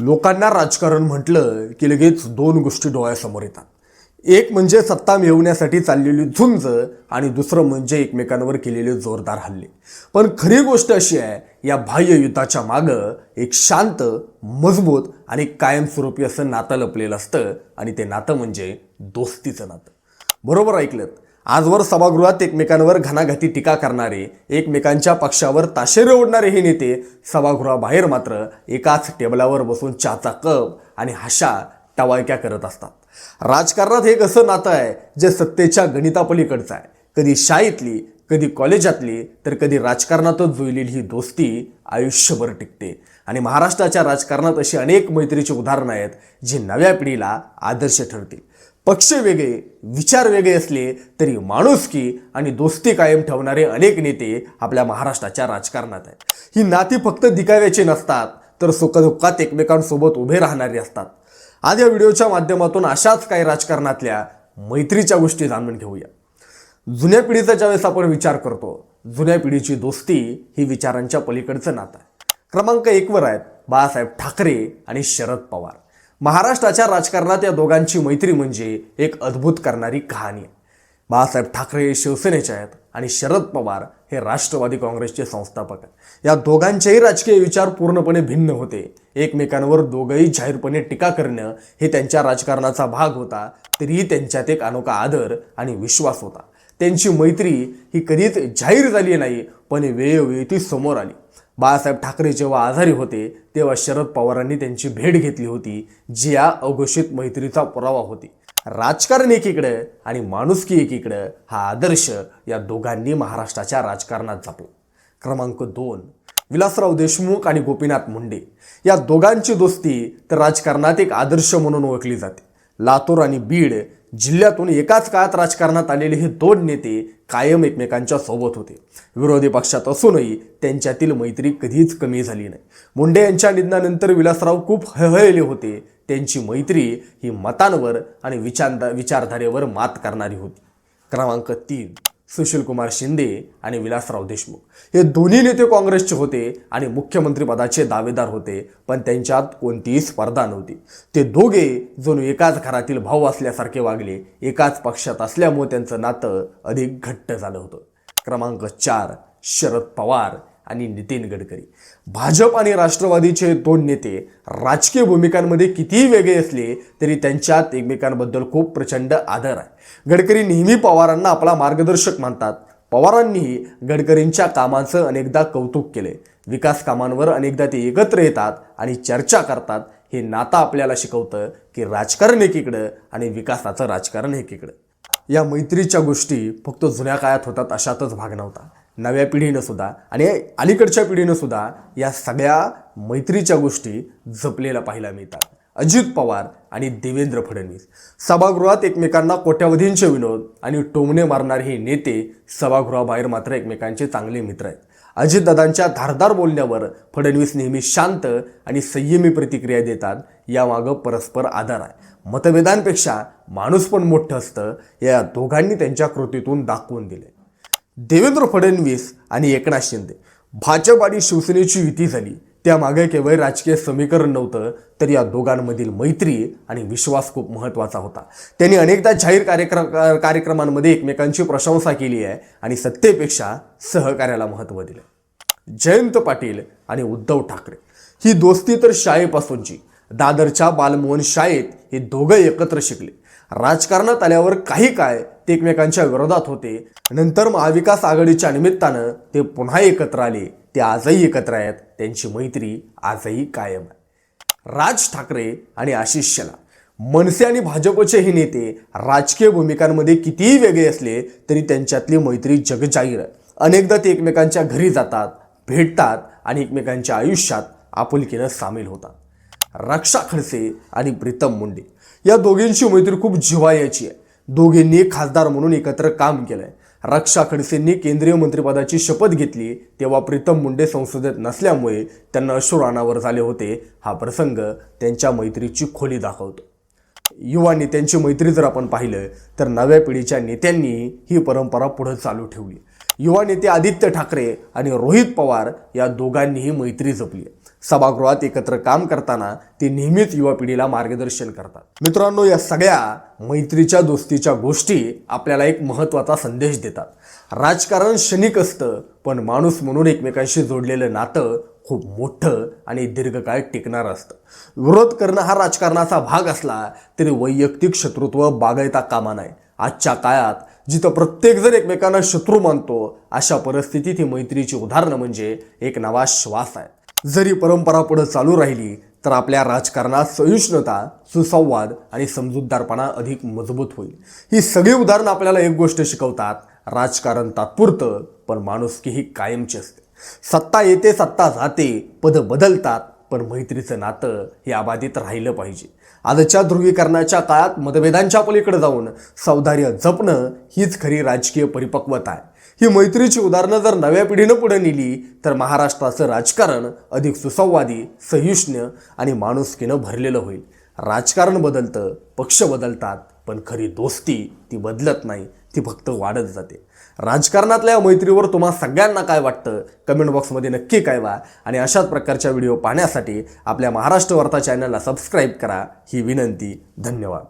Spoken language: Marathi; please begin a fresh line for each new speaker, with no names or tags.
लोकांना राजकारण म्हटलं की लगेच दोन गोष्टी डोळ्यासमोर येतात. एक म्हणजे सत्ता मिळवण्यासाठी चाललेली झुंज आणि दुसरं म्हणजे एकमेकांवर केलेले जोरदार हल्ले. पण खरी गोष्ट अशी आहे या बाह्य युद्धाच्या मागं एक शांत मजबूत आणि कायमस्वरूपी असं नातं लपलेलं असतं आणि ते नातं म्हणजे दोस्तीचं नातं. बरोबर ऐकलं आजवर सभागृहात एकमेकांवर घणाघाती टीका करणारे एकमेकांच्या पक्षावर ताशेरे ओढणारे हे नेते सभागृहाबाहेर मात्र एकाच टेबलावर बसून चहाचा कप आणि हशा टवाळक्या करत असतात. राजकारणात हे एक असं नातं आहे जे सत्तेच्या गणितापलीकडचं आहे. कधी शाळेतली कधी कॉलेजातली तर कधी राजकारणातच जुळलेली ही दोस्ती आयुष्यभर टिकते. आणि महाराष्ट्राच्या राजकारणात अशी अनेक मैत्रीची उदाहरणं आहेत जी नव्या पिढीला आदर्श ठरतील. पक्ष वेगळे विचार वेगळे असले तरी माणुसकी आणि दोस्ती कायम ठेवणारे अनेक नेते आपल्या महाराष्ट्राच्या राजकारणात आहेत. ही नाती फक्त दिखाव्याची नसतात तर सुखदुःखात एकमेकांसोबत उभे राहणारी असतात. आज या व्हिडिओच्या माध्यमातून अशाच काही राजकारणातल्या मैत्रीच्या गोष्टी जाणून घेऊया. जुन्या पिढीचा ज्यावेळेस आपण विचार करतो जुन्या पिढीची दोस्ती ही विचारांच्या पलीकडचं नातं आहे. क्रमांक एकवर आहेत बाळासाहेब ठाकरे आणि शरद पवार. महाराष्ट्राच्या राजकारणात या दोघांची मैत्री म्हणजे एक अद्भुत करणारी कहाणी. आहे बाळासाहेब ठाकरे हे शिवसेनेचे आहेत आणि शरद पवार हे राष्ट्रवादी काँग्रेसचे संस्थापक आहेत. या दोघांचेही राजकीय विचार पूर्णपणे भिन्न होते. एकमेकांवर दोघंही जाहीरपणे टीका करणं हे त्यांच्या राजकारणाचा भाग होता तरीही त्यांच्यात एक अनोखा आदर आणि विश्वास होता. त्यांची मैत्री ही कधीच जाहीर झाली नाही पण वेळोवेळी ती समोर आली. बाळासाहेब ठाकरे जेव्हा आजारी होते तेव्हा शरद पवारांनी त्यांची भेट घेतली होती जी या अघोषित मैत्रीचा पुरावा होती. राजकारण एकीकडे आणि माणुसकी एकीकडे हा आदर्श या दोघांनी महाराष्ट्राच्या राजकारणात जपला. क्रमांक दोन विलासराव देशमुख आणि गोपीनाथ मुंडे. या दोघांची दोस्ती तर राजकारणात एक आदर्श म्हणून ओळखली जाते. लातूर आणि बीड जिल्ह्यातून एकाच काळात राजकारणात आलेले हे दोन नेते कायम एकमेकांच्या सोबत होते. विरोधी पक्षात असूनही त्यांच्यातील मैत्री कधीच कमी झाली नाही. मुंडे यांच्या निधनानंतर विलासराव खूप हळहळले होते. त्यांची मैत्री ही मतांवर आणि विचार विचारधारेवर मात करणारी होती. क्रमांक तीन. सुशीलकुमार शिंदे आणि विलासराव देशमुख. हे दोन्ही नेते काँग्रेसचे होते आणि मुख्यमंत्रीपदाचे दावेदार होते पण त्यांच्यात कोणतीही स्पर्धा नव्हती. ते दोघे जणू एकाच घरातील भाऊ असल्यासारखे वागले एकाच पक्षात असल्यामुळे त्यांचं नातं अधिक घट्ट झालं होतं. क्रमांक चार शरद पवार आणि नितीन गडकरी. भाजप आणि राष्ट्रवादीचे दोन नेते राजकीय भूमिकांमध्ये कितीही वेगळे असले तरी त्यांच्यात एकमेकांबद्दल खूप प्रचंड आदर आहे. गडकरी नेहमी पवारांना आपला मार्गदर्शक मानतात. पवारांनीही गडकरींच्या कामांचं अनेकदा कौतुक केले विकास कामांवर अनेकदा ते एकत्र येतात आणि चर्चा करतात. हे नातं आपल्याला शिकवतं की राजकारण एकीकडं आणि विकासाचं राजकारण एकीकडं. या मैत्रीच्या गोष्टी फक्त जुन्या काळात होतात अशातच भाग नव्हता. नव्या पिढीनं सुद्धा आणि अलीकडच्या पिढीनं सुद्धा या सगळ्या मैत्रीच्या गोष्टी जपलेल्या पाहायला मिळतात. अजित पवार आणि देवेंद्र फडणवीस. सभागृहात एकमेकांना कोट्यावधींचे विनोद आणि टोमणे मारणारे हे नेते सभागृहाबाहेर मात्र एकमेकांचे चांगले मित्र आहेत. अजितदादांच्या धारदार बोलण्यावर फडणवीस नेहमी शांत आणि संयमी प्रतिक्रिया देतात यामागं परस्पर आधार आहे. मतभेदांपेक्षा माणूस पण मोठं असतं या दोघांनी त्यांच्या कृतीतून दाखवून दिले देवेंद्र फडणवीस आणि एकनाथ शिंदे. भाजप आणि शिवसेनेची युती झाली. त्यामागे केवळ राजकीय समीकरण नव्हतं तर या दोघांमधील मैत्री आणि विश्वास खूप महत्त्वाचा होता. त्यांनी अनेकदा जाहीर कार्यक्रम कार्यक्रमांमध्ये एकमेकांची प्रशंसा केली आहे आणि सत्तेपेक्षा सहकार्याला महत्त्व दिलं. जयंत पाटील आणि उद्धव ठाकरे. ही दोस्ती तर शाळेपासूनची. दादरच्या बालमोहन शाळेत हे दोघं एकत्र शिकले. राजकारणात आल्यावर काही काय ते एकमेकांच्या विरोधात होते. नंतर महाविकास आघाडीच्या निमित्तानं ते पुन्हा एकत्र आले. ते आजही एकत्र आहेत. त्यांची मैत्री आजही कायम आहे. राज ठाकरे आणि आशिष शेलार. मनसे आणि भाजपचे हे नेते राजकीय भूमिकांमध्ये कितीही वेगळे असले तरी त्यांच्यातली मैत्री जगजाहीर आहे. अनेकदा ते एकमेकांच्या घरी जातात भेटतात आणि एकमेकांच्या आयुष्यात आपुलकीनं सामील होतात. रक्षा खडसे आणि प्रीतम मुंडे. या दोघींची मैत्री खूप जिवायची आहे. दोघींनी खासदार म्हणून एकत्र काम केलंय. रक्षा खडसेंनी केंद्रीय मंत्रिपदाची शपथ घेतली तेव्हा प्रीतम मुंडे संसदेत नसल्यामुळे त्यांना अश्रू अनावर झाले होते. हा प्रसंग त्यांच्या मैत्रीची खोली दाखवतो. युवा नेत्यांची मैत्री जर आपण पाहिलं तर नव्या पिढीच्या नेत्यांनी ही परंपरा पुढे चालू ठेवली. युवा नेते आदित्य ठाकरे आणि रोहित पवार या दोघांनीही मैत्री जपली. सभागृहात एकत्र काम करताना ते नेहमीच युवा पिढीला मार्गदर्शन करतात. मित्रांनो या सगळ्या मैत्रीच्या दोस्तीच्या गोष्टी आपल्याला एक महत्त्वाचा संदेश देतात. राजकारण क्षणिक असतं पण माणूस म्हणून एकमेकांशी जोडलेलं नातं खूप मोठं आणि दीर्घकाळ टिकणारं असतं. विरोध करणं हा राजकारणाचा भाग असला तरी वैयक्तिक शत्रुत्व बागायता कामा नाही आजच्या काळात जिथं प्रत्येकजण एकमेकांना शत्रू मानतो अशा परिस्थितीत ही मैत्रीची उदाहरणं म्हणजे एक नवा श्वास आहे. जरी परंपरा पुढे चालू राहिली तर आपल्या राजकारणात सहिष्णुता सुसंवाद आणि समजूतदारपणा अधिक मजबूत होईल. ही सगळी उदाहरणं आपल्याला एक गोष्ट शिकवतात राजकारण तात्पुरतं पण माणुसकी ही कायमची असते. सत्ता येते सत्ता जाते पद बदलतात पण मैत्रीचं नातं हे अबाधित राहिलं पाहिजे. आजच्या ध्रुवीकरणाच्या काळात मतभेदांच्या पलीकडे जाऊन सौदार्य जपणं हीच खरी राजकीय परिपक्वता आहे. ही मैत्रीची उदाहरणं जर नव्या पिढीनं पुढे नेली तर महाराष्ट्राचं राजकारण अधिक सुसंवादी सहिष्ण आणि माणुसकीनं भरलेलं होईल. राजकारण बदलतं पक्ष बदलतात पण खरी दोस्ती ती बदलत नाही ती फक्त वाढत जाते. राजकारणातल्या या मैत्रीवर तुम्हा सगळ्यांना काय वाटतं? कमेंट बॉक्समध्ये नक्की कळवा आणि अशाच प्रकारच्या व्हिडिओ पाहण्यासाठी आपल्या महाराष्ट्र वार्ता चॅनलला सबस्क्राईब करा. ही विनंती धन्यवाद.